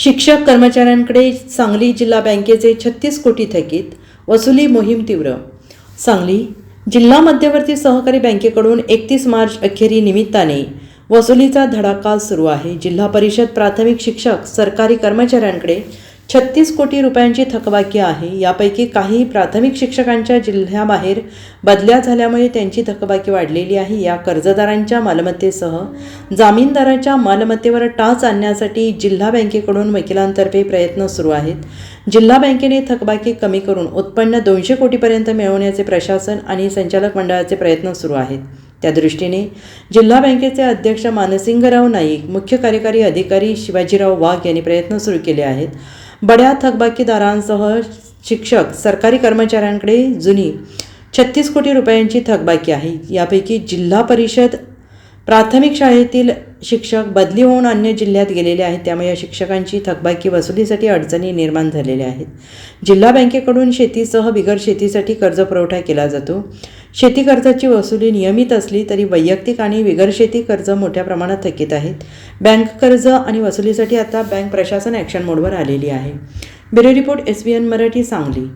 शिक्षक कर्मचाऱ्यांकडे सांगली जिल्हा बँकेचे छत्तीस कोटी थकीत वसुली मोहीम तीव्र. सांगली जिल्हा मध्यवर्ती सहकारी बँकेकडून एकतीस मार्च अखेरी निमित्ताने वसुलीचा धडाका सुरू आहे. जिल्हा परिषद प्राथमिक शिक्षक सरकारी कर्मचाऱ्यांकडे छत्तीस कोटी रुपयांची थकबाकी आहे. यापैकी काही प्राथमिक शिक्षकांच्या जिल्ह्याबाहेर बदल्या झाल्यामुळे त्यांची थकबाकी वाढलेली आहे. या कर्जदारांच्या मालमत्तेसह जामीनदाराच्या मालमत्तेवर टाच आणण्यासाठी जिल्हा बँकेकडून वकिलांतर्फे प्रयत्न सुरू आहेत. जिल्हा बँकेने थकबाकी कमी करून उत्पन्न दोनशे कोटीपर्यंत मिळवण्याचे प्रशासन आणि संचालक मंडळाचे प्रयत्न सुरू आहेत. त्या दृष्टीने जिल्हा बँकेचे अध्यक्ष मानसिंगराव नाईक मुख्य कार्यकारी अधिकारी शिवाजीराव वाघ यांनी प्रयत्न सुरू केले आहेत. बड्या थकबाकीदारांसह शिक्षक सरकारी कर्मचाऱ्यांकडे जुनी छत्तीस कोटी रुपयांची थकबाकी आहे. यापैकी जिल्हा परिषद प्राथमिक शाळेतील शिक्षक बदली होऊन अन्य जिल्ह्यात गेलेले आहेत. त्यामुळे या शिक्षकांची थकबाकी वसुलीसाठी अडचणी निर्माण झालेल्या आहेत. जिल्हा बँकेकडून शेतीसह बिगर शेतीसाठी कर्ज पुरवठा केला जातो. शेती कर्जाची वसुली नियमित असली तरी वैयक्तिक आणि बिगर शेती कर्ज मोठ्या प्रमाणात थकीत आहेत. बँक कर्ज आणि वसुलीसाठी आता बँक प्रशासन ॲक्शन मोडवर आलेली आहे. Bureau report S B N Marathi Sangli.